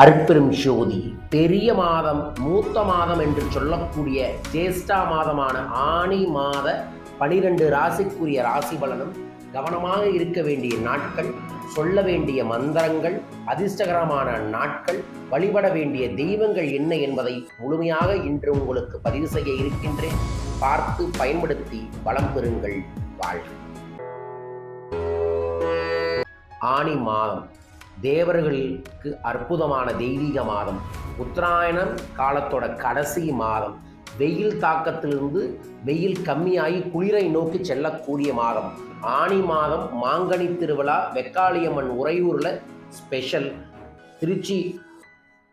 அருட்பெரும் ஜோதி. பெரிய மாதம் மூத்த மாதம் என்று சொல்லக்கூடிய ஜேஷ்டா மாதமான ஆணி மாத பனிரெண்டு ராசிக்குரிய ராசி பலனும் கவனமாக இருக்க வேண்டிய நாட்கள் சொல்ல வேண்டிய மந்திரங்கள் அதிர்ஷ்டகரமான நாட்கள் வழிபட வேண்டிய தெய்வங்கள் என்ன என்பதை முழுமையாக இன்று உங்களுக்கு பதிவு செய்ய இருக்கின்றேன். பார்த்து பயன்படுத்தி வளம் பெறுங்கள் வாழ்க. ஆணி மாதம். தேவர்களுக்கு அற்புதமான தெய்வீக மாதம். உத்தராயணம் காலத்தோட கடைசி மாதம். வெயில் தாக்கத்திலிருந்து வெயில் கம்மியாகி குளிரை நோக்கி செல்லக்கூடிய மாதம். ஆணி மாதம் மாங்கனி திருவிழா வெக்காளியம்மன் உறையூரில் ஸ்பெஷல். திருச்சி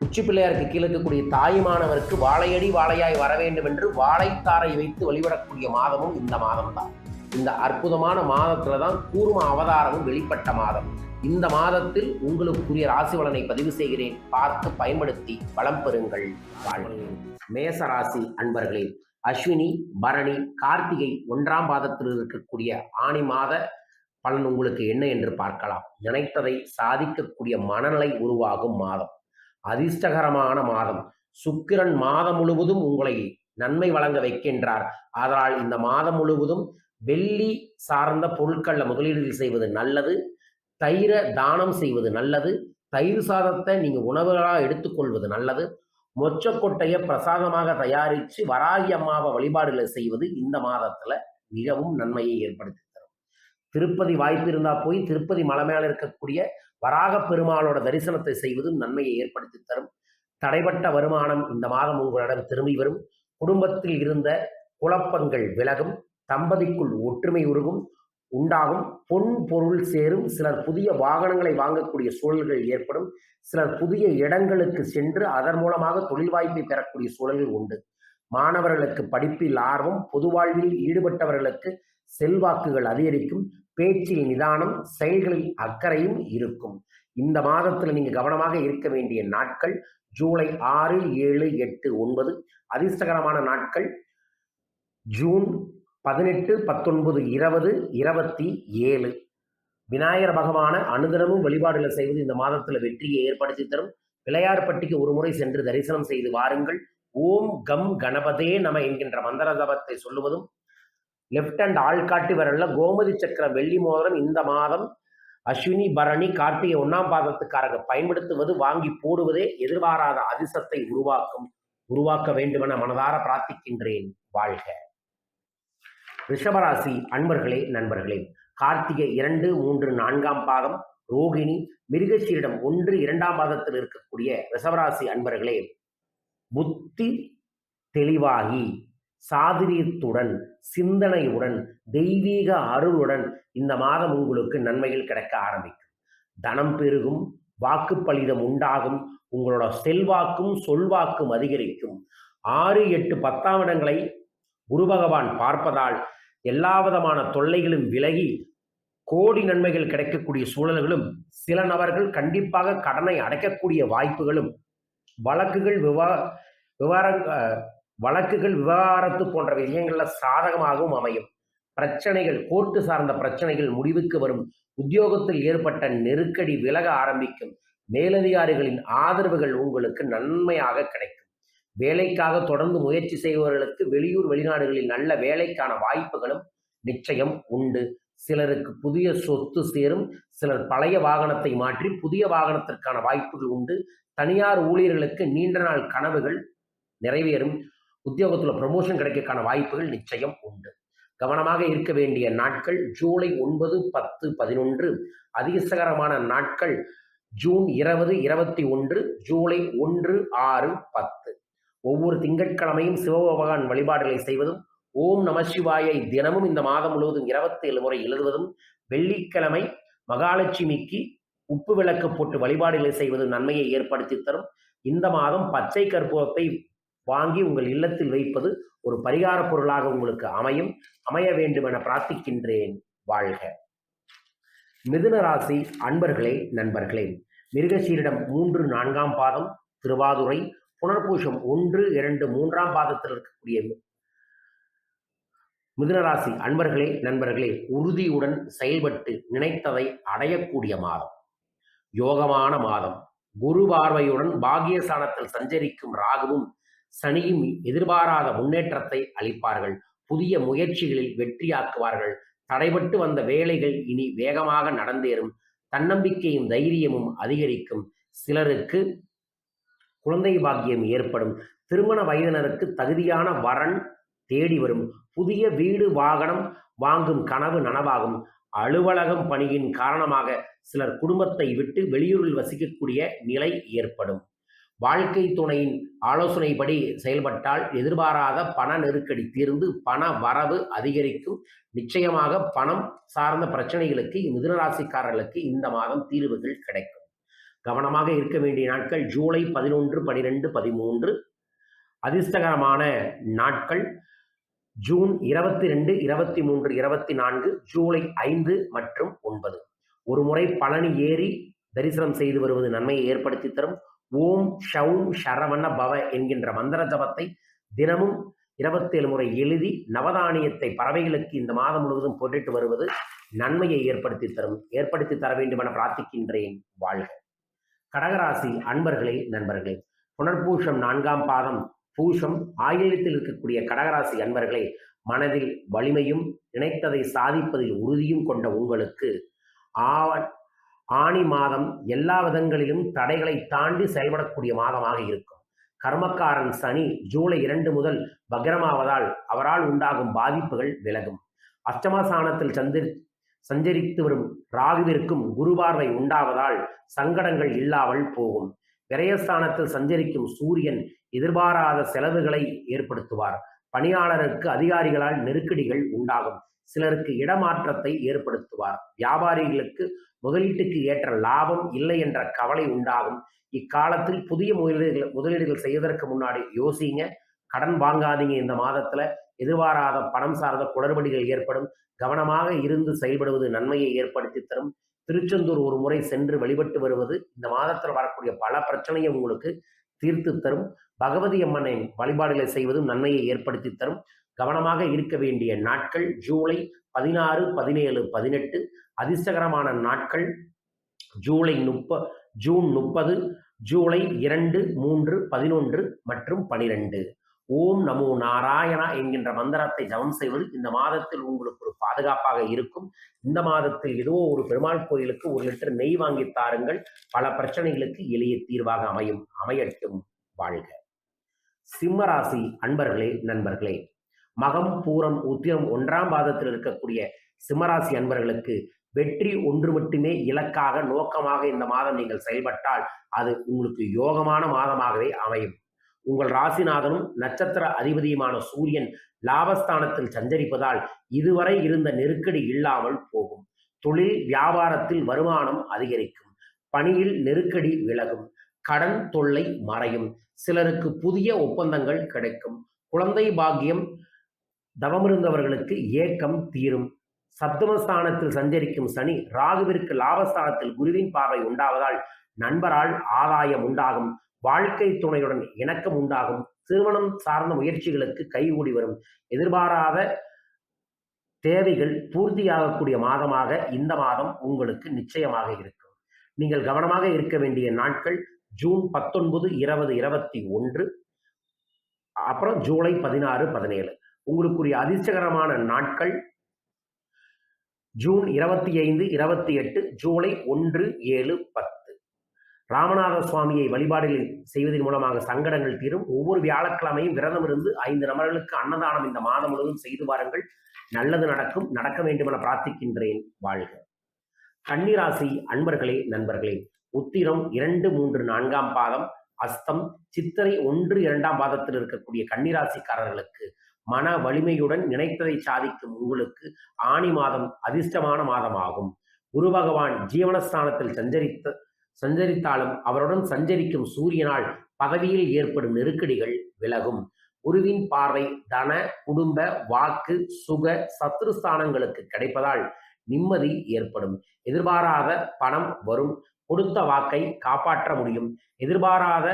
உச்சி பிள்ளையாருக்கு கீழே இருக்கக்கூடிய தாயுமானவருக்கு வாழையடி வாழையாய் வர வேண்டும் என்று வாழைத்தாரை வைத்து வழிபடக்கூடிய மாதமும் இந்த மாதம்தான். இந்த அற்புதமான மாதத்துல தான் கூர்ம அவதாரமும் வெளிப்பட்ட மாதம். இந்த மாதத்தில் உங்களுக்குரிய ராசி பலனை பதிவு செய்கிறேன். பார்த்து பயன்படுத்தி வளம் பெறுங்கள். வாழ்கிறேன் மேச ராசி அன்பர்களே அஸ்வினி பரணி கார்த்திகை ஒன்றாம் பாதத்தில் இருக்கக்கூடிய ஆணி மாத பலன் உங்களுக்கு என்ன என்று பார்க்கலாம். நினைத்ததை சாதிக்கக்கூடிய மனநிலை உருவாகும் மாதம். அதிர்ஷ்டகரமான மாதம். சுக்கிரன் மாதம் முழுவதும் உங்களை நன்மை வழங்க வைக்கின்றார். அதனால் இந்த மாதம் முழுவதும் வெள்ளி சார்ந்த பொருட்களில் முதலீடுகள் செய்வது நல்லது. தயிரை தானம் செய்வது நல்லது. தயிர் சாதத்தை நீங்கள் உணவுகளாக எடுத்துக்கொள்வது நல்லது. மொச்சக்கொட்டையை பிரசாதமாக தயாரித்து வராகி அம்மாவை வழிபாடுகளை செய்வது இந்த மாதத்தில் மிகவும் நன்மையை ஏற்படுத்தி தரும். திருப்பதி வாய்ப்பு இருந்தால் போய் திருப்பதி மலை மேலே இருக்கக்கூடிய வராக பெருமாளோட தரிசனத்தை செய்வதும் நன்மையை ஏற்படுத்தி தரும். தடைப்பட்ட வருமானம் இந்த மாதம் உங்களிடம் திரும்பி வரும். குடும்பத்தில் இருந்த குழப்பங்கள் விலகும். தம்பதிக்குள் ஒற்றுமை உருகும். உண்டாகும். பொன் பொருள் சேரும். சிலர் புதிய வாகனங்களை வாங்கக்கூடிய சூழல்கள் ஏற்படும். சிலர் புதிய இடங்களுக்கு சென்று அதன் மூலமாக தொழில் வாய்ப்பை பெறக்கூடிய சூழல்கள் உண்டு. மாணவர்களுக்கு படிப்பில் ஆர்வம் பொது வாழ்வில் ஈடுபட்டவர்களுக்கு செல்வாக்குகள் அதிகரிக்கும். பேச்சில் நிதானம் செயல்களில் அக்கறையும் இருக்கும். இந்த மாதத்தில் நீங்க கவனமாக இருக்க வேண்டிய நாட்கள் ஜூலை ஆறு ஏழு எட்டு ஒன்பது. அதிர்ஷ்டகரமான நாட்கள் ஜூன் பதினெட்டு பத்தொன்பது இருபது இருபத்தி ஏழு. விநாயகர் பகவான அனுதினமும் வழிபாடுகளை செய்வது இந்த மாதத்தில் வெற்றியை ஏற்படுத்தி தரும். பிள்ளையார்பட்டிக்கு ஒரு முறை சென்று தரிசனம் செய்து வாருங்கள். ஓம் கம் கணபதே நம என்கின்ற மந்திர ஜபத்தை சொல்லுவதும் லெப்ட் ஹேண்ட் ஆள்காட்டி வரல கோமதி சக்கரம் வெள்ளி மோதிரம் இந்த மாதம் அஸ்வினி பரணி கார்த்திகை ஒன்னாம் பாதத்துக்காரங்க பயன்படுத்துவது வாங்கி போடுவதே எதிர்பாராத அதிசத்தை உருவாக்கும் உருவாக்க வேண்டுமென மனதார பிரார்த்திக்கின்றேன். வாழ்க. ரிஷபராசி அன்பர்களே நண்பர்களே கார்த்திகை இரண்டு மூன்று நான்காம் பாதம் ரோகிணி மிருகசீரிடம் ஒன்று இரண்டாம் பாதத்தில் இருக்கக்கூடிய ரிஷபராசி அன்பர்களே புத்தி தெளிவாகி சாதுரியத்துடன் சிந்தனையுடன் தெய்வீக அருளுடன் இந்த மாதம் உங்களுக்கு நன்மைகள் கிடைக்க ஆரம்பிக்கும். தனம் பெருகும் வாக்குப்பளிதம் உண்டாகும் உங்களோட செல்வாக்கும் சொல்வாக்கும் அதிகரிக்கும். ஆறு எட்டு பத்தாம் இடங்களை குரு பகவான் பார்ப்பதால் எல்லா விதமான தொல்லைகளும் விலகி கோடி நன்மைகள் கிடைக்கக்கூடிய சூழல்களும் சில நபர்கள் கண்டிப்பாக கடனை அடைக்கக்கூடிய வாய்ப்புகளும் வழக்குகள் விவா விவகாரம் வழக்குகள் விவகாரத்து போன்ற விஷயங்கள்ல சாதகமாகவும் அமையும். பிரச்சனைகள் கோர்ட்டு சார்ந்த பிரச்சனைகள் முடிவுக்கு வரும். உத்தியோகத்தில் ஏற்பட்ட நெருக்கடி விலக ஆரம்பிக்கும். மேலதிகாரிகளின் ஆதரவுகள் உங்களுக்கு நன்மையாக கிடைக்கும். வேலைக்காக தொடர்ந்து முயற்சி செய்பவர்களுக்கு வெளியூர் வெளிநாடுகளில் நல்ல வேலைக்கான வாய்ப்புகளும் நிச்சயம் உண்டு. சிலருக்கு புதிய சொத்து சேரும் சிலர் பழைய வாகனத்தை மாற்றி புதிய வாகனத்திற்கான வாய்ப்புகள் உண்டு. தனியார் ஊழியர்களுக்கு நீண்ட நாள் கனவுகள் நிறைவேறும். உத்தியோகத்தில் ப்ரமோஷன் கிடைக்கக்கான வாய்ப்புகள் நிச்சயம் உண்டு. கவனமாக இருக்க வேண்டிய நாட்கள் ஜூலை ஒன்பது பத்து பதினொன்று. அதிர்ஷ்டகரமான நாட்கள் ஜூன் இருபது இருபத்தி ஒன்று ஜூலை ஒன்று ஆறு பத்து. ஒவ்வொரு திங்கட்கிழமையும் சிவபகவான் வழிபாடுகளை செய்வதும் ஓம் நம சிவாயை தினமும் இந்த மாதம் முழுவதும் இருபத்தி ஏழு முறை எழுதுவதும் வெள்ளிக்கிழமை மகாலட்சுமிக்கு உப்பு விளக்கு போட்டு வழிபாடுகளை செய்வது நன்மையை ஏற்படுத்தி தரும். இந்த மாதம் பச்சை கற்பூரத்தை வாங்கி உங்கள் இல்லத்தில் வைப்பது ஒரு பரிகார பொருளாக உங்களுக்கு அமையும். அமைய வேண்டும் என பிரார்த்திக்கின்றேன். வாழ்க. மிதுன ராசி அன்பர்களே நண்பர்களே மிருகசீரிடம் மூன்று நான்காம் பாதம் திருவாதுரை புனர்பூஷம் ஒன்று இரண்டு மூன்றாம் பாதத்தில் இருக்கக்கூடிய மிதுனராசி அன்பர்களே நண்பர்களே உறுதியுடன் செயல்பட்டு நினைத்ததை அடையக்கூடிய மாதம். யோகமான மாதம். குரு பார்வையுடன் பாகியஸ்தானத்தில் சஞ்சரிக்கும் ராகுவும் சனியும் எதிர்பாராத முன்னேற்றத்தை அளிப்பார்கள். புதிய முயற்சிகளில் வெற்றியாக்குவார்கள். தடைபட்டு வந்த வேலைகள் இனி வேகமாக நடந்தேறும். தன்னம்பிக்கையும் தைரியமும் அதிகரிக்கும். சிலருக்கு குழந்தை பாக்கியம் ஏற்படும். திருமண வயதினருக்கு தகுதியான வரன் தேடி வரும். புதிய வீடு வாகனம் வாங்கும் கனவு நனவாகும். அலுவலகம் பணியின் காரணமாக சிலர் குடும்பத்தை விட்டு வெளியூரில் வசிக்கக்கூடிய நிலை ஏற்படும். வாழ்க்கை துணையின் ஆலோசனைப்படி செயல்பட்டால் எதிர்பாராத பண நெருக்கடி தீர்ந்து பண வரவு அதிகரிக்கும். நிச்சயமாக பணம் சார்ந்த பிரச்சனைகளுக்கு மிதுனராசிக்காரர்களுக்கு இந்த மாதம் தீர்வுகள் கிடைக்கும். கவனமாக இருக்க வேண்டிய நாட்கள் ஜூலை பதினொன்று பனிரெண்டு பதிமூன்று. அதிர்ஷ்டகரமான நாட்கள் ஜூன் இருபத்தி ரெண்டு இருபத்தி மூன்று இருபத்தி நான்கு ஜூலை ஐந்து மற்றும் ஒன்பது. ஒரு முறை பழனி ஏறி தரிசனம் செய்து வருவது நன்மையை ஏற்படுத்தி தரும். ஓம் ஷவும் ஷரவண பவ என்கின்ற மந்திர ஜபத்தை தினமும் இருபத்தேழு முறை எழுதி நவதானியத்தை பறவைகளுக்கு இந்த மாதம் முழுவதும் போட்டுட்டு வருவது நன்மையை ஏற்படுத்தி தரும். ஏற்படுத்தி தர வேண்டும் என பிரார்த்திக்கின்றேன். வாழ்க. கடகராசி அன்பர்களே நண்பர்களே புனர்பூஷம் நான்காம் பாதம் பூஷம் ஆயிலத்தில் இருக்கக்கூடிய கடகராசி அன்பர்களே மனதில் வலிமையும் நினைத்ததை சாதிப்பதில் உறுதியும் கொண்ட உங்களுக்கு ஆவ ஆணி மாதம் எல்லா விதங்களிலும் தடைகளை தாண்டி செயல்படக்கூடிய மாதமாக இருக்கும். கர்மக்காரன் சனி ஜூலை இரண்டு முதல் பக்ரமாவதால் அவரால் உண்டாகும் பாதிப்புகள் விலகும். அஷ்டமஸ்தானத்தில் சந்திரி சஞ்சரித்து வரும் ராகுவிற்கும் குருபார்வை உண்டாவதால் சங்கடங்கள் இல்லாமல் போகும். விரயஸ்தானத்தில் சஞ்சரிக்கும் சூரியன் எதிர்பாராத செலவுகளை ஏற்படுத்துவார். பணியாளருக்கு அதிகாரிகளால் நெருக்கடிகள் உண்டாகும். சிலருக்கு இடமாற்றத்தை ஏற்படுத்துவார். வியாபாரிகளுக்கு முதலீட்டுக்கு ஏற்ற லாபம் இல்லை என்ற கவலை உண்டாகும். இக்காலத்தில் புதிய முதலீடுகள் முதலீடுகள் செய்வதற்கு முன்னாடி யோசிங்க. கடன் வாங்காதீங்க இந்த மாதத்துல. எதிர்பாராத பணம் சார்ந்த குளறுபடிகள் ஏற்படும். கவனமாக இருந்து செயல்படுவது நன்மையை ஏற்படுத்தி தரும். திருச்செந்தூர் ஒரு முறை சென்று வழிபட்டு வருவது இந்த மாதத்தில் வரக்கூடிய பல பிரச்சனையை உங்களுக்கு தீர்த்து தரும். பகவதி அம்மனின் வழிபாடுகளை செய்வதும் நன்மையை ஏற்படுத்தி தரும். கவனமாக இருக்க வேண்டிய நாட்கள் ஜூலை பதினாறு பதினேழு பதினெட்டு. அதிர்ஷ்டகரமான நாட்கள் ஜூலை முப்ப ஜூன் முப்பது ஜூலை இரண்டு மூன்று பதினொன்று மற்றும் பனிரெண்டு. ஓம் நமோ நாராயணா என்கின்ற மந்திரத்தை ஜபம் செய்வது இந்த மாதத்தில் உங்களுக்கு ஒரு பாதுகாப்பாக இருக்கும். இந்த மாதத்தில் ஏதோ ஒரு பெருமாள் கோயிலுக்கு ஒரு லிட்டர் நெய் வாங்கி தாருங்கள். பல பிரச்சனைகளுக்கு எளிய தீர்வாக அமையும். அமையட்டும் வாழ்க. சிம்மராசி அன்பர்களே நண்பர்களே மகம் பூரம் உத்திரம் ஒன்றாம் பாதத்தில் இருக்கக்கூடிய சிம்மராசி அன்பர்களுக்கு வெற்றி ஒன்று மட்டுமே இலக்காக நோக்கமாக இந்த மாதம் நீங்கள் செயல்பட்டால் அது உங்களுக்கு யோகமான மாதமாகவே அமையும். உங்கள் ராசிநாதனும் நட்சத்திர அதிபதியுமான சூரியன் லாபஸ்தானத்தில் சஞ்சரிப்பதால் இதுவரை இருந்த நெருக்கடி இல்லாமல் போகும். தொழில் வியாபாரத்தில் வருமானம் அதிகரிக்கும். பணியில் நெருக்கடி விலகும். கடன் தொல்லை மறையும். சிலருக்கு புதிய ஒப்பந்தங்கள் கிடைக்கும். குழந்தை பாக்கியம் தவமிருந்தவர்களுக்கு ஏக்கம் தீரும். சப்தமஸ்தானத்தில் சஞ்சரிக்கும் சனி ராகுவிற்கு லாபஸ்தானத்தில் குருவின் பார்வை உண்டாவதால் நண்பரால் ஆதாயம் உண்டாகும். வாழ்க்கை துணையுடன் இணக்கம் உண்டாகும். திருமணம் சார்ந்த முயற்சிகளுக்கு கைகூடி வரும். எதிர்பாராத தேவைகள் பூர்த்தியாகக்கூடிய மாதமாக இந்த மாதம் உங்களுக்கு நிச்சயமாக இருக்கும். நீங்கள் கவனமாக இருக்க வேண்டிய நாட்கள் ஜூன் பத்தொன்பது இருபது இருபத்தி ஒன்று அப்புறம் ஜூலை பதினாறு பதினேழு. உங்களுக்குரிய அதிர்ஷ்டகரமான நாட்கள் ஜூன் இருபத்தி ஐந்து இருபத்தி எட்டு ஜூலை ஒன்று ஏழு பத்து. ராமநாத சுவாமியை வழிபாடுகள் செய்வதன் மூலமாக சங்கடங்கள் தீரும். ஒவ்வொரு வியாழக்கிழமையும் விரதம் இருந்து ஐந்து நபர்களுக்கு அன்னதானம் இந்த மாதம் முழுவதும் செய்து பாருங்கள் நல்லது நடக்கும். நடக்க வேண்டும் என பிரார்த்திக்கின்றேன். வாழ்க. கன்னிராசி அன்பர்களே நண்பர்களே உத்திரம் இரண்டு மூன்று நான்காம் பாதம் அஸ்தம் சித்திரை ஒன்று இரண்டாம் பாதத்தில் இருக்கக்கூடிய கன்னிராசிக்காரர்களுக்கு மன வலிமையுடன் நினைத்ததை சாதிக்கும் உங்களுக்கு ஆணி மாதம் அதிர்ஷ்டமான மாதமாகும். குரு பகவான் ஜீவனஸ்தானத்தில் சஞ்சரித்த சஞ்சரித்தாலும் அவருடன் சஞ்சரிக்கும் சூரியனால் பதவியில் ஏற்படும் நெருக்கடிகள் விலகும். குருவின் பார்வை தன குடும்ப வாக்கு சுக சத்ருஸ்தானங்களுக்கு கிடைப்பதால் நிம்மதி ஏற்படும். எதிர்பாராத பணம் வரும். கொடுத்த வாக்கை காப்பாற்ற முடியும். எதிர்பாராத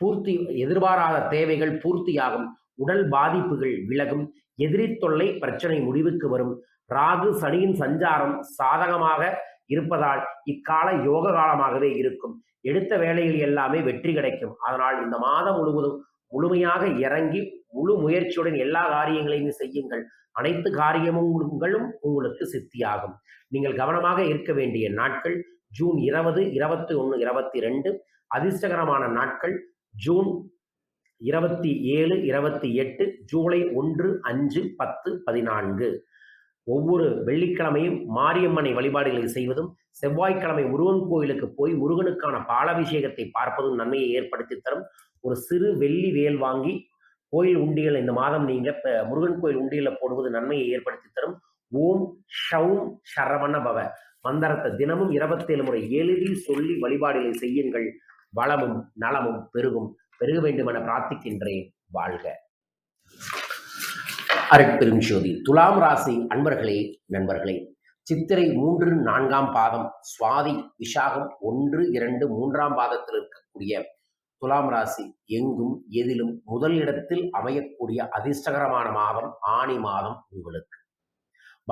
பூர்த்தி எதிர்பாராத தேவைகள் பூர்த்தியாகும். உடல் பாதிப்புகள் விலகும். எதிரி தொல்லை பிரச்சனை முடிவுக்கு வரும். ராகு சனியின் சஞ்சாரம் சாதகமாக இருப்பதால் இக்கால யோக காலமாகவே இருக்கும். எடுத்த வேலையில் எல்லாமே வெற்றி கிடைக்கும். அதனால் இந்த மாதம் முழுவதும் முழுமையாக இறங்கி முழு முயற்சியுடன் எல்லா காரியங்களையும் செய்யுங்கள். அனைத்து காரியங்களும் உங்களுக்கு சித்தியாகும். நீங்கள் கவனமாக இருக்க வேண்டிய நாட்கள் ஜூன் இருபது இருபத்தி ஒன்று இருபத்தி ரெண்டு அதிர்ஷ்டகரமான நாட்கள் ஜூன் இருபத்தி ஏழு இருபத்தி எட்டு ஜூலை ஒன்று அஞ்சு பத்து பதினான்கு. ஒவ்வொரு வெள்ளிக்கிழமையும் மாரியம்மனை வழிபாடுகளை செய்வதும் செவ்வாய்க்கிழமை முருகன் கோயிலுக்கு போய் முருகனுக்கான பாலாபிஷேகத்தை பார்ப்பதும் நன்மையை ஏற்படுத்தி தரும். ஒரு சிறு வெள்ளி வேல் வாங்கி கோயில் உண்டியல் இந்த மாதம் நீங்க முருகன் கோயில் உண்டியல போடுவது நன்மையை ஏற்படுத்தி தரும். ஓம் ஷவும் ஷரவண பவ. மந்திரத்தை தினமும் இருபத்தேழு முறை எளிதில் சொல்லி வழிபாடுகளை செய்யுங்கள். வளமும் நலமும் பெருகும். பெருக வேண்டும் என பிரார்த்திக்கின்றேன். வாழ்க. அருட்பெருஞ்சோதி துலாம் ராசி அன்பர்களே நண்பர்களே சித்திரை மூன்று நான்காம் பாதம் சுவாதி விசாகம் ஒன்று இரண்டு மூன்றாம் பாதத்தில் இருக்கக்கூடிய துலாம் ராசி எங்கும் எதிலும் முதல் இடத்தில் அமையக்கூடிய அதிர்ஷ்டகரமான மாதம் ஆணி மாதம் உங்களுக்கு.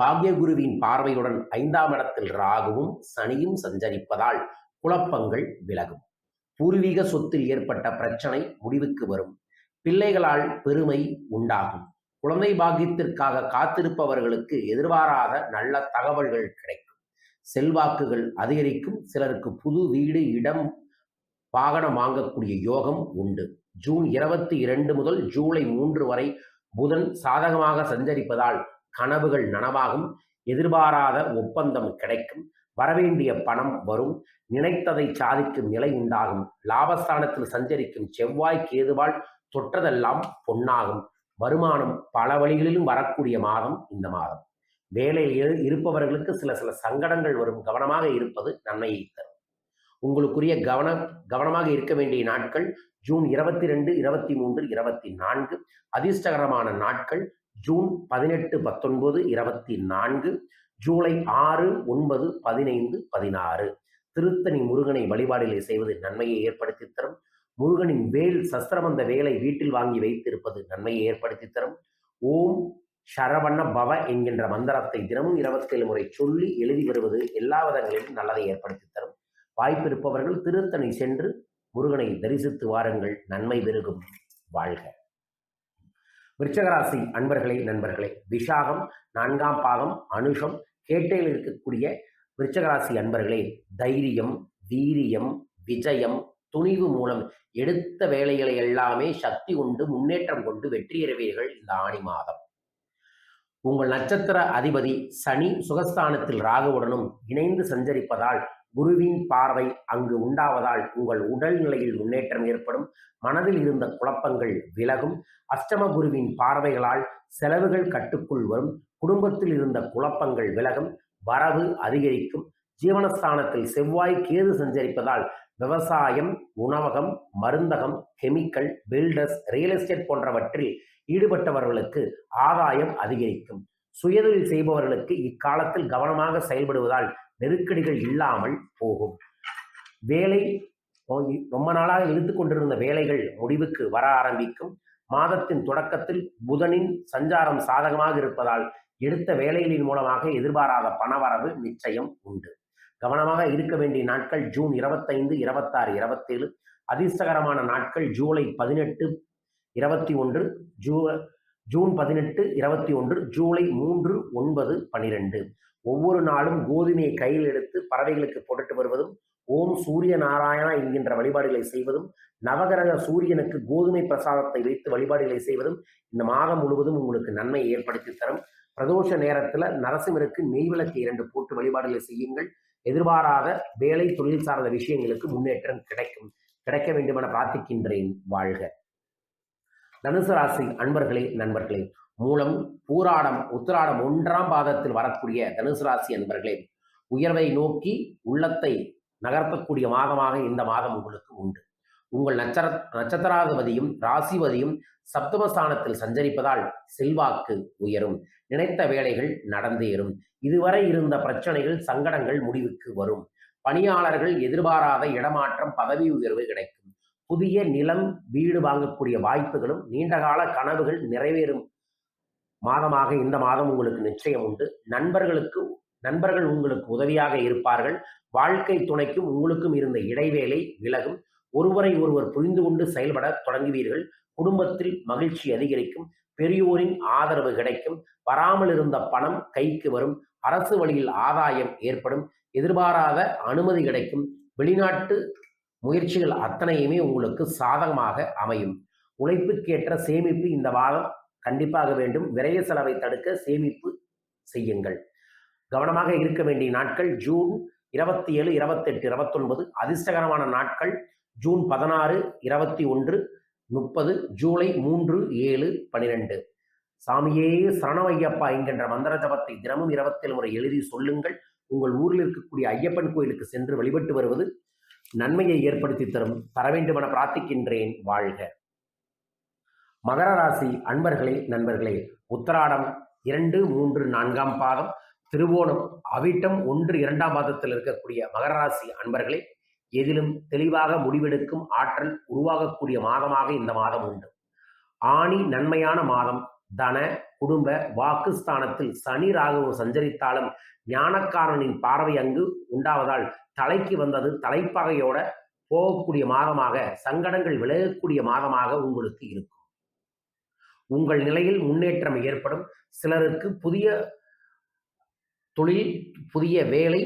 பாக்யகுருவின் பார்வையுடன் ஐந்தாம் இடத்தில் ராகுவும் சனியும் சஞ்சரிப்பதால் குழப்பங்கள் விலகும். பூர்வீக சொத்தில் ஏற்பட்ட பிரச்சனை முடிவுக்கு வரும். பிள்ளைகளால் பெருமை உண்டாகும். குழந்தை பாக்கியத்திற்காக காத்திருப்பவர்களுக்கு எதிர்பாராத நல்ல தகவல்கள் கிடைக்கும். செல்வாக்குகள் அதிகரிக்கும். சிலருக்கு புது வீடு இடம் வாகனம் வாங்கக்கூடிய யோகம் உண்டு. ஜூன் இருபத்தி இரண்டு முதல் ஜூலை மூன்று வரை புதன் சாதகமாக சஞ்சரிப்பதால் கனவுகள் நனவாகும். எதிர்பாராத ஒப்பந்தம் கிடைக்கும். வரவேண்டிய பணம் வரும். நினைத்ததை சாதிக்கும் நிலை உண்டாகும். லாபஸ்தானத்தில் சஞ்சரிக்கும் செவ்வாய் கேதுவால் தொற்றதெல்லாம் பொன்னாகும். வருமானம் பல வழிகளிலும் வரக்கூடிய மாதம் இந்த மாதம். வேலையில் இருப்பவர்களுக்கு சில சில சங்கடங்கள் வரும். கவனமாக இருப்பது நன்மையை தரும். உங்களுக்குரிய கவன கவனமாக இருக்க வேண்டிய நாட்கள் ஜூன் இருபத்தி ரெண்டு இருபத்தி மூன்று இருபத்தி நான்கு அதிர்ஷ்டகரமான நாட்கள் ஜூன் பதினெட்டு பத்தொன்பது இருபத்தி நான்கு ஜூலை ஆறு ஒன்பது பதினைந்து பதினாறு. திருத்தணி முருகனை வழிபாடுகளை செய்வது நன்மையை ஏற்படுத்தி தரும். முருகனின் வேல் சஸ்திரமந்த வேலை வீட்டில் வாங்கி வைத்திருப்பது நன்மையை ஏற்படுத்தி தரும். ஓம் சரவண பவ என்கின்ற மந்திரத்தை தினமும் இருபத்தேழு முறை சொல்லி எழுதி வருவது எல்லா விதங்களிலும் நல்லதை ஏற்படுத்தி தரும். வாய்ப்பு இருப்பவர்கள் திருத்தணி சென்று முருகனை தரிசித்து வாருங்கள். நன்மை பெருகும். வாழ்க. விருச்சகராசி அன்பர்களே நண்பர்களே விஷாகம் நான்காம் பாகம் அனுஷம் கேட்டையில் இருக்கக்கூடிய விருச்சகராசி அன்பர்களே தைரியம் வீரியம் விஜயம் துணிவு மூலம் எடுத்த வேலைகளை எல்லாமே சக்தி கொண்டு முன்னேற்றம் கொண்டு வெற்றியடைவீர்கள் இந்த ஆணி மாதம். உங்கள் நட்சத்திர அதிபதி சனி சுகஸ்தானத்தில் ராகுவுடனும் இணைந்து சஞ்சரிப்பதால் குருவின் பார்வை அங்கு உண்டாவதால் உங்கள் உடல் நிலையில் முன்னேற்றம் ஏற்படும். மனதில் இருந்த குழப்பங்கள் விலகும். அஷ்டம குருவின் பார்வைகளால் செலவுகள் கட்டுக்குள் வரும். குடும்பத்தில் இருந்த குழப்பங்கள் விலகும். வரவு அதிகரிக்கும். ஜீவனஸ்தானத்தில் செவ்வாய் கேது சஞ்சரிப்பதால் விவசாயம் உணவகம் மருந்தகம் கெமிக்கல் பில்டர்ஸ் ரியல் எஸ்டேட் போன்றவற்றில் ஈடுபட்டவர்களுக்கு ஆதாயம் அதிகரிக்கும். சுயதொழில் செய்பவர்களுக்கு இக்காலத்தில் கவனமாக செயல்படுவதால் நெருக்கடிகள் இல்லாமல் போகும். வேலை ரொம்ப நாளாக இழுத்து கொண்டிருந்த வேலைகள் முடிவுக்கு வர ஆரம்பிக்கும். மாதத்தின் தொடக்கத்தில் புதனின் சஞ்சாரம் சாதகமாக இருப்பதால் எடுத்த வேலைகளின் மூலமாக எதிர்பாராத பணவரவு நிச்சயம் உண்டு. கவனமாக இருக்க வேண்டிய நாட்கள் ஜூன் இருபத்தைந்து இருபத்தாறு இருபத்தேழு. அதிர்ஷ்டகரமான நாட்கள் ஜூலை பதினெட்டு இருபத்தி ஒன்று ஜூ ஜூன் பதினெட்டு இருபத்தி ஒன்று ஜூலை மூன்று ஒன்பது பனிரெண்டு. ஒவ்வொரு நாளும் கோதுமையை கையில் எடுத்து பறவைகளுக்கு போட்டுட்டு வருவதும் ஓம் சூரிய நாராயணா என்கின்ற வழிபாடுகளை செய்வதும் நவகிரக சூரியனுக்கு கோதுமை பிரசாதத்தை வைத்து வழிபாடுகளை செய்வதும் இந்த மாதம் முழுவதும் உங்களுக்கு நன்மை ஏற்படுத்தி தரும். பிரதோஷ நேரத்தில் நரசிம்மருக்கு நெய்விளக்கு இரண்டு போட்டு வழிபாடுகளை செய்யுங்கள். எதிர்பாராத வேலை தொழில் சார்ந்த விஷயங்களுக்கு முன்னேற்றம் கிடைக்கும் கிடைக்க வேண்டும் என பிரார்த்திக்கின்றேன் வாழ்க. தனுசு ராசி அன்பர்களே நண்பர்களே மூலம் பூராடம் உத்திராடம் ஒன்றாம் பாதத்தில் வரக்கூடிய தனுசு ராசி அன்பர்களே உயர்வை நோக்கி உள்ளத்தை நகர்த்தக்கூடிய மாதமாக இந்த மாதம் உங்களுக்கு உண்டு. உங்கள் நட்சர நட்சத்திராதிபதியும் ராசிபதியும் சப்தமஸ்தானத்தில் சஞ்சரிப்பதால் செல்வாக்கு உயரும். நினைத்த வேலைகள் நடந்தேறும். இதுவரை இருந்த பிரச்சனைகள் சங்கடங்கள் முடிவுக்கு வரும். பணியாளர்கள் எதிர்பாராத இடமாற்றம் பதவி உயர்வு கிடைக்கும். புதிய நிலம் வீடு வாங்கக்கூடிய வாய்ப்புகளும் நீண்டகால கனவுகள் நிறைவேறும். மாதமாக இந்த மாதம் உங்களுக்கு நிச்சயம் உண்டு. நண்பர்களுக்கு நண்பர்கள் உங்களுக்கு உதவியாக இருப்பார்கள். வாழ்க்கை துணைக்கும் உங்களுக்கும் இருந்த இடைவேளை விலகும். ஒருவரை ஒருவர் புரிந்து கொண்டு செயல்பட தொடங்குவீர்கள். குடும்பத்தில் மகிழ்ச்சி அதிகரிக்கும். பெரியோரின் ஆதரவு கிடைக்கும். வராமல் இருந்த பணம் கைக்கு வரும். அரசு வழியில் ஆதாயம் ஏற்படும். எதிர்பாராத அனுமதி கிடைக்கும். வெளிநாட்டு முயற்சிகள் அத்தனையுமே உங்களுக்கு சாதகமாக அமையும். உழைப்புக்கேற்ற சேமிப்பு இந்த வாரம் கண்டிப்பாக வேண்டும். விரைய செலவை தடுக்க சேமிப்பு செய்யுங்கள். கவனமாக இருக்க வேண்டிய நாட்கள் ஜூன் இருபத்தி ஏழு இருபத்தெட்டு இருபத்தொன்பது. அதிர்ஷ்டகரமான நாட்கள். ஜூன் பதினாறு இருபத்தி ஒன்று முப்பது ஜூலை மூன்று ஏழு பனிரெண்டு. சாமியே சரணமையப்பா என்கின்ற மந்திர ஜபத்தை தினமும் இருபத்தேழு முறை எழுதி சொல்லுங்கள். உங்கள் ஊரில் இருக்கக்கூடிய ஐயப்பன் கோயிலுக்கு சென்று வழிபட்டு வருவது நன்மையை ஏற்படுத்தி தரும். தர வேண்டுமென பிரார்த்திக்கின்றேன். வாழ்க. மகர ராசி அன்பர்களே நண்பர்களே உத்தராடம் இரண்டு மூன்று நான்காம் பாதம் திருவோணம் அவிட்டம் ஒன்று இரண்டாம் பாதத்தில் இருக்கக்கூடிய மகர ராசி அன்பர்களே எதிலும் தெளிவாக முடிவெடுக்கும் ஆற்றல் உருவாகக்கூடிய மாதமாக இந்த மாதம் உண்டு. ஆணி நன்மையான மாதம். தன குடும்ப வாக்குஸ்தானத்தில் சனி ராகவும் சஞ்சரித்தாலும் ஞானக்காரனின் பார்வை அங்கு உண்டாவதால் தலைக்கு வந்தது தலைப்பகையோட போகக்கூடிய மாதமாக சங்கடங்கள் விலகக்கூடிய மாதமாக உங்களுக்கு இருக்கும். உங்கள் நிலையில் முன்னேற்றம் ஏற்படும். சிலருக்கு புதிய தொழில் புதிய வேலை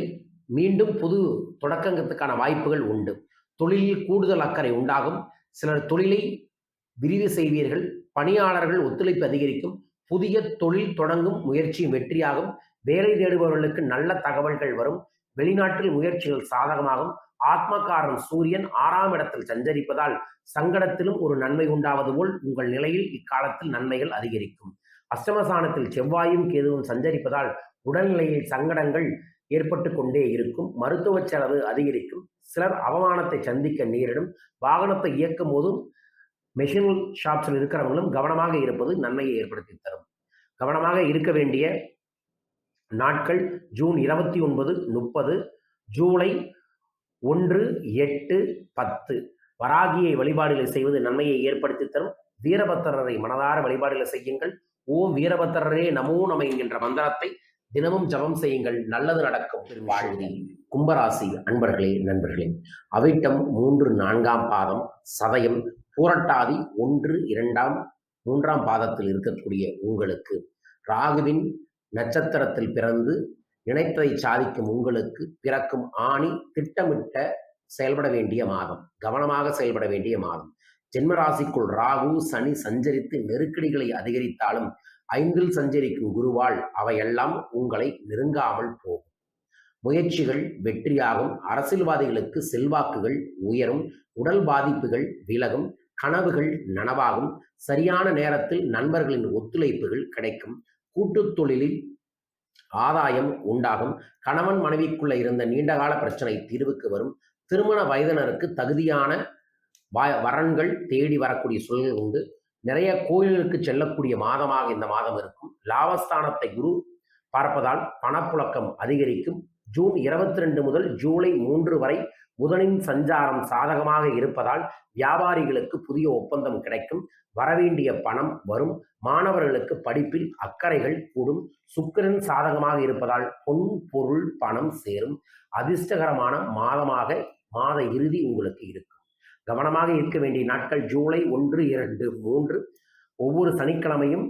மீண்டும் புது தொடக்கங்கத்துக்கான வாய்ப்புகள் உண்டு. தொழிலில் கூடுதல் அக்கறை உண்டாகும். சிலர் தொழிலை விரிவு செய்வீர்கள். பணியாளர்கள் ஒத்துழைப்பு அதிகரிக்கும். புதிய தொழில் தொடங்கும் முயற்சியும் வெற்றியாகும். வேலை தேடுபவர்களுக்கு நல்ல தகவல்கள் வரும். வெளிநாட்டில் முயற்சிகள் சாதகமாகும். ஆத்மகாரன் சூரியன் ஆறாம் இடத்தில் சஞ்சரிப்பதால் சங்கடத்திலும் ஒரு நன்மை உண்டாவது போல் உங்கள் நிலையில் இக்காலத்தில் நன்மைகள் அதிகரிக்கும். அஷ்டமசானத்தில் செவ்வாயும் கேதுவும் சஞ்சரிப்பதால் உடல்நிலையில் சங்கடங்கள் ஏற்பட்டு கொண்டே இருக்கும். மருத்துவ செலவு அதிகரிக்கும். சிலர் அவமானத்தை சந்திக்க நேரிடும். வாகனத்தை இயக்கும் போதும் மெஷின் ஷாப்ஸில் இருக்கிறவங்களும் கவனமாக இருப்பது நன்மையை ஏற்படுத்தி தரும். கவனமாக இருக்க வேண்டிய நாட்கள் ஜூன் இருபத்தி ஒன்பது முப்பது ஜூலை ஒன்று எட்டு பத்து. வராகியை வழிபாடுகளை செய்வது நன்மையை ஏற்படுத்தி தரும். வீரபத்திரரை மனதார வழிபாடுகளை செய்யுங்கள். ஓம் வீரபத்திரரே நமோ நம என்கின்ற மந்திரத்தை தினமும் ஜபம் செய்யுங்கள். நல்லது நடக்கும். வாழ்வி கும்பராசி அன்பர்களே நண்பர்களே அவிட்டம் மூன்று நான்காம் பாதம் சதயம் பூரட்டாதி ஒன்று இரண்டாம் மூன்றாம் பாதத்தில் இருக்கக்கூடிய உங்களுக்கு. ராகுவின் நட்சத்திரத்தில் பிறந்து நினைத்ததை சாதிக்கும் உங்களுக்கு பிறக்கும் ஆணி திட்டமிட்ட செயல்பட வேண்டிய மாதம். கவனமாக செயல்பட வேண்டிய மாதம். ஜென்மராசிக்குள் ராகு சனி சஞ்சரித்து நெருக்கடிகளை அதிகரித்தாலும் ஐந்தில் சஞ்சரிக்கும் குருவால் அவையெல்லாம் உங்களை நெருங்காமல் போகும். முயற்சிகள் வெற்றியாகும். அரசியல்வாதிகளுக்கு செல்வாக்குகள் உயரும். உடல் பாதிப்புகள் விலகும். கனவுகள் நனவாகும். சரியான நேரத்தில் நண்பர்களின் ஒத்துழைப்புகள் கிடைக்கும். கூட்டுத் தொழிலில் ஆதாயம் உண்டாகும். கணவன் மனைவிக்குள்ள இருந்த நீண்டகால பிரச்சனை தீர்வுக்கு வரும். திருமண வயதினருக்கு தகுதியான வரன்கள் தேடி வரக்கூடிய சூழல் உண்டு. நிறைய கோயில்களுக்கு செல்லக்கூடிய மாதமாக இந்த மாதம் இருக்கும். லாபஸ்தானத்தை குரு பார்ப்பதால் பணப்புழக்கம் அதிகரிக்கும். ஜூன் இருபத்தி ரெண்டு முதல் ஜூலை மூன்று வரை புதனின் சஞ்சாரம் சாதகமாக இருப்பதால் வியாபாரிகளுக்கு புதிய ஒப்பந்தம் கிடைக்கும். வரவேண்டிய பணம் வரும். மாணவர்களுக்கு படிப்பில் அக்கறைகள் கூடும். சுக்கிரன் சாதகமாக இருப்பதால் பொன் பொருள் பணம் சேரும். அதிர்ஷ்டகரமான மாதமாக மாத இறுதி உங்களுக்கு இருக்கும். கவனமாக இருக்க வேண்டிய நாட்கள் ஜூலை ஒன்று இரண்டு மூன்று. ஒவ்வொரு சனிக்கிழமையும்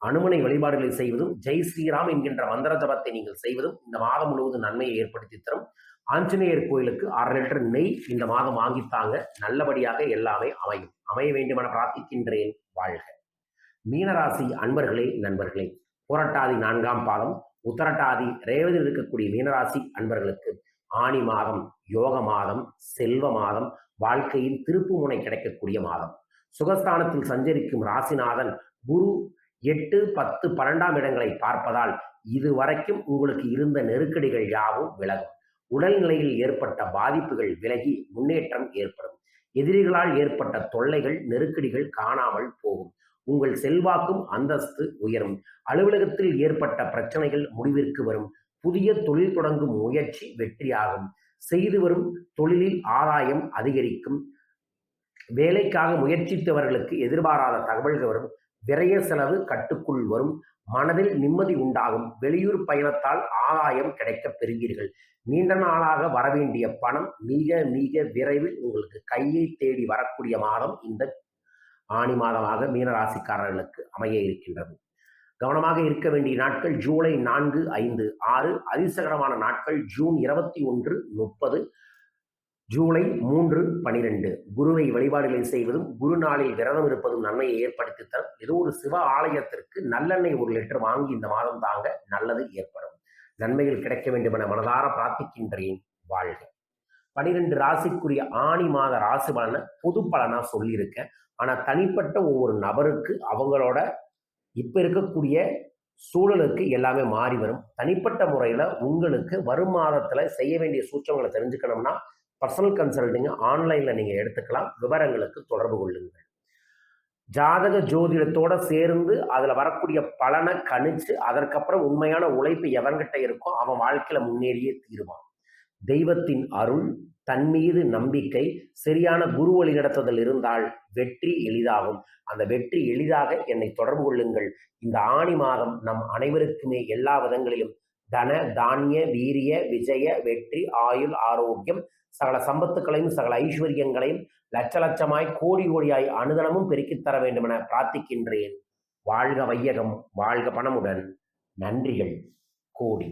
அனுமனை வழிபாடுகளை செய்வதும் ஜெய் ஸ்ரீராம் என்கின்ற மந்திர ஜபத்தை நீங்கள் செய்வதும் இந்த மாதம் முழுவதும் நன்மையை ஏற்படுத்தி தரும். ஆஞ்சநேயர் கோயிலுக்கு அரை லிட்டர் நெய் இந்த மாதம் வாங்கித்தாங்க நல்லபடியாக எல்லாமே அமையும். அமைய வேண்டுமென பிரார்த்திக்கின்றேன் வாழ்க. மீனராசி அன்பர்களே நண்பர்களே புரட்டாதி நான்காம் பாதம். உத்தரட்டாதி ரேவதில் இருக்கக்கூடிய மீனராசி அன்பர்களுக்கு ஆணி மாதம் யோக மாதம் செல்வ மாதம் வாழ்க்கையில் திருப்பு முனை கிடைக்கக்கூடிய மாதம். சுகஸ்தானத்தில் சஞ்சரிக்கும் ராசிநாதன் குரு எட்டு பத்து பன்னெண்டாம் இடங்களை பார்ப்பதால் இதுவரைக்கும் உங்களுக்கு இருந்த நெருக்கடிகள் யாவும் விலகும். உடல்நிலையில் ஏற்பட்ட பாதிப்புகள் விலகி முன்னேற்றம் ஏற்படும். எதிரிகளால் ஏற்பட்ட தொல்லைகள் நெருக்கடிகள் காணாமல் போகும். உங்கள் செல்வாக்கும் அந்தஸ்து உயரும். அலுவலகத்தில் ஏற்பட்ட பிரச்சனைகள் முடிவிற்கு வரும். புதிய தொழில் தொடங்கும் முயற்சி வெற்றியாகும். செய்து வரும் தொழிலில் ஆதாயம் அதிகரிக்கும். வேலைக்காக முயற்சித்தவர்களுக்கு எதிர்பாராத தகவல்கள் வரும். விரைய செலவு கட்டுக்குள் வரும். மனதில் நிம்மதி உண்டாகும். வெளியூர் பயணத்தால் ஆதாயம் கிடைக்கப் பெறுவீர்கள். நீண்ட நாளாக வரவேண்டிய பணம் மிக மிக விரைவில் உங்களுக்கு கையை தேடி வரக்கூடிய மாதம் இந்த ஆணி மாதமாக மீனராசிக்காரர்களுக்கு அமைய இருக்கின்றது. கவனமாக இருக்க வேண்டிய நாட்கள் ஜூலை நான்கு ஐந்து ஆறு அதிசகரமான நாட்கள் ஜூன் இருபத்தி ஒன்று முப்பது ஜூலை மூன்று பனிரெண்டு. குருவை வழிபாடுகளை செய்வதும் குரு நாளில் விரதம் இருப்பதும் நன்மையை ஏற்படுத்தி தரும். ஏதோ ஒரு சிவ ஆலயத்திற்கு நல்லெண்ணெய் ஒரு லிட்டர் வாங்கி இந்த மாதம் தாங்க நல்லது ஏற்படும். நன்மைகள் கிடைக்க வேண்டும் என மனதார பிரார்த்திக்கின்றேன். வாழ்க. பனிரெண்டு ராசிக்குரிய ஆணி மாத ராசி பலனை பொது பலனா சொல்லியிருக்கேன். ஆனால் தனிப்பட்ட ஒவ்வொரு நபருக்கு அவங்களோட இப்போ இருக்கக்கூடிய சூழலுக்கு எல்லாமே மாறி வரும். தனிப்பட்ட முறையில் உங்களுக்கு வரும் மாதத்தில் செய்ய வேண்டிய சூச்சங்களை தெரிஞ்சுக்கணும்னா பர்சனல் கன்சல்டிங் ஆன்லைனில் நீங்கள் எடுத்துக்கலாம். விவரங்களுக்கு தொடர்பு கொள்ளுங்கள். ஜாதக ஜோதிடத்தோட சேர்ந்து அதில் வரக்கூடிய பலனை கணிச்சு அதற்கப்புறம் உண்மையான உழைப்பு எவன்கிட்ட இருக்கோ அவன் வாழ்க்கையில் முன்னேறியே தீருவான். தெய்வத்தின் அருள் தன்மீது நம்பிக்கை சரியான குரு வழி நடத்துதல் இருந்தால் வெற்றி எளிதாகும். அந்த வெற்றி எளிதாக என்னை தொடர்பு கொள்ளுங்கள். இந்த ஆணி மாதம் நம் அனைவருக்குமே எல்லா விதங்களிலும் தன தானிய வீரிய விஜய வெற்றி ஆயுள் ஆரோக்கியம் சகல சம்பத்துக்களையும் சகல ஐஸ்வர்யங்களையும் லட்ச லட்சமாய் கோடி கோடியாய் அனுதனமும் பெருக்கித் தர வேண்டும் என பிரார்த்திக்கின்றேன். வாழ்க வையகம் வாழ்க பணமுடன். நன்றிகள். கோடி.